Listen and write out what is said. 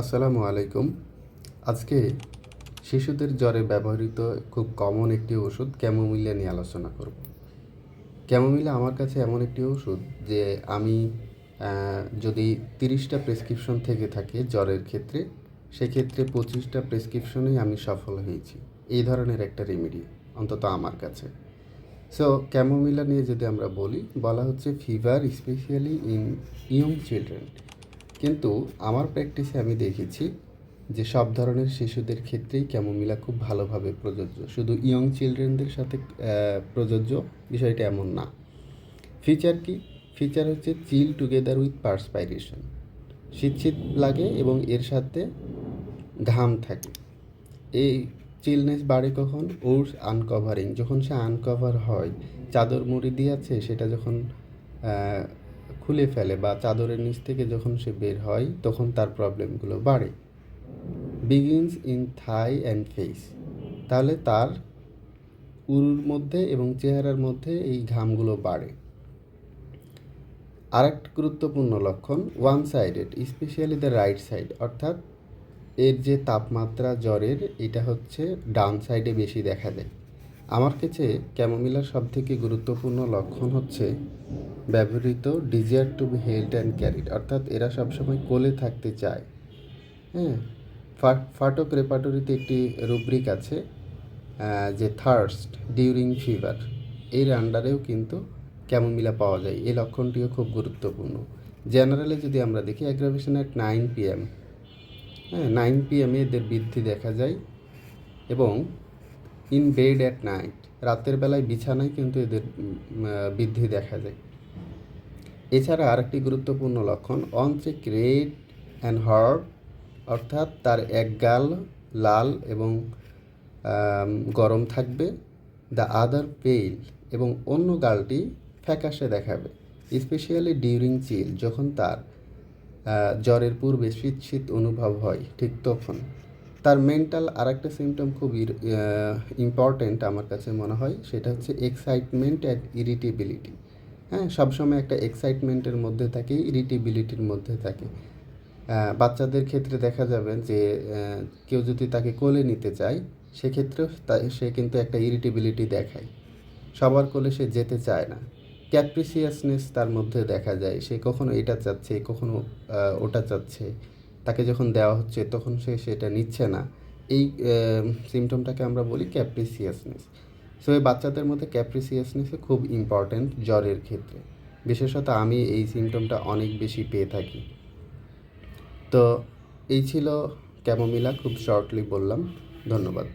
আসসালামু আলাইকুম। আজকে শিশুদের জ্বরে ব্যবহৃত খুব কমন একটি ওষুধ ক্যামোমিলা নিয়ে আলোচনা করব। ক্যামোমিলা আমার কাছে এমন একটি ওষুধ যে আমি যদি তিরিশটা প্রেসক্রিপশন থেকে থাকে জ্বরের ক্ষেত্রে, সেক্ষেত্রে পঁচিশটা প্রেসক্রিপশনেই আমি সফল হয়েছি। এই ধরনের একটা রেমেডি অন্তত আমার কাছে। সো ক্যামোমিলা নিয়ে যদি আমরা বলি, বলা হচ্ছে fever, specially in young children. কিন্তু আমার প্র্যাকটিসে আমি দেখেছি যে সব ধরনের শিশুদের ক্ষেত্রেই ক্যামোমিলা খুব ভালোভাবে প্রযোজ্য। শুধু ইয়ং চিলড্রেনদের সাথে প্রযোজ্য বিষয়টা এমন না। ফিচার কি? ফিচার হচ্ছে চিল টুগেদার উইথ পার্সপাইরেশন শীত শীত লাগে এবং এর সাথে ঘাম থাকে। এই চিলনেস বাড়ে কখন? ওর আনকভারিং যখন সে আনকভার হয়, চাদর মুড়ি দিয়ে আছে সেটা যখন খুলে ফেলে বা চাদরের নিচ থেকে যখন সে বের হয়, তখন তার প্রবলেমগুলো বাড়ে। Begins in thigh and face তাহলে তার উরুর মধ্যে এবং চেহারার মধ্যে এই ঘামগুলো বাড়ে। আরেকটা গুরুত্বপূর্ণ লক্ষণ one sided specially the right side অর্থাৎ এর যে তাপমাত্রা জ্বরের, এটা হচ্ছে ডান সাইডে বেশি দেখা যায় আমার কাছে ক্যামোমিলার সব থেকে গুরুত্বপূর্ণ লক্ষণ হচ্ছে ব্যবহৃত desire to be held and carried অর্থাৎ এরা সবসময় কোলে থাকতে চায়। হ্যাঁ ফাটক রেপাটরিতে একটি রুব্রিক আছে যে থার্স্ট ডিউরিং ফিভার এর আন্ডারেও কিন্তু ক্যামোমিলা পাওয়া যায়। এই লক্ষণটিও খুব গুরুত্বপূর্ণ। জেনারেলে যদি আমরা দেখি অ্যাগ্রাভেশন অ্যাট নাইন পিএম হ্যাঁ নাইন পিএমে এদের বৃদ্ধি দেখা যায় এবং ইন বেড অ্যাট নাইট রাতের বেলায় বিছানায় কিন্তু এদের বৃদ্ধি দেখা যায়। এছাড়া আরেকটি গুরুত্বপূর্ণ লক্ষণ on cheek red and hard অর্থাৎ তার এক গাল লাল এবং গরম থাকবে দ্য আদার পেইল এবং অন্য গালটি ফ্যাকাশে দেখাবে স্পেশালি ডিউরিং চিল যখন তার জ্বরের পূর্বে শীত শীত অনুভব হয়, ঠিক তখন। তার মেন্টাল আরেকটা সিমটম খুব ইম্পর্ট্যান্ট আমার কাছে মনে হয়, সেটা হচ্ছে এক্সাইটমেন্ট অ্যান্ড ইরিটেবিলিটি হ্যাঁ সবসময় একটা এক্সাইটমেন্টের মধ্যে থাকে ইরিটেবিলিটির মধ্যে থাকে। বাচ্চাদের ক্ষেত্রে দেখা যাবে যে কেউ যদি তাকে কোলে নিতে চায় সেক্ষেত্রেও সে কিন্তু একটা ইরিটেবিলিটি দেখায়। সবার কোলে সে যেতে চায় না। ক্যাপ্রিসিয়াসনেস তার মধ্যে দেখা যায়, সে কখনো এটা চাচ্ছে, কখনো ওটা চাচ্ছে। তাকে যখন দেওয়া হচ্ছে তখন সে সেটা নিচ্ছে না। এই সিমটমটাকে আমরা বলি ক্যাপ্রিসিয়াসনেস সো এই বাচ্চাদের মধ্যে ক্যাপ্রিসিয়াসনেস খুব ইম্পর্ট্যান্ট জ্বরের ক্ষেত্রে। বিশেষত আমি এই সিমটমটা অনেক বেশি পেয়ে থাকি। তো, এই ছিল ক্যামোমিলা খুব শর্টলি বললাম। ধন্যবাদ।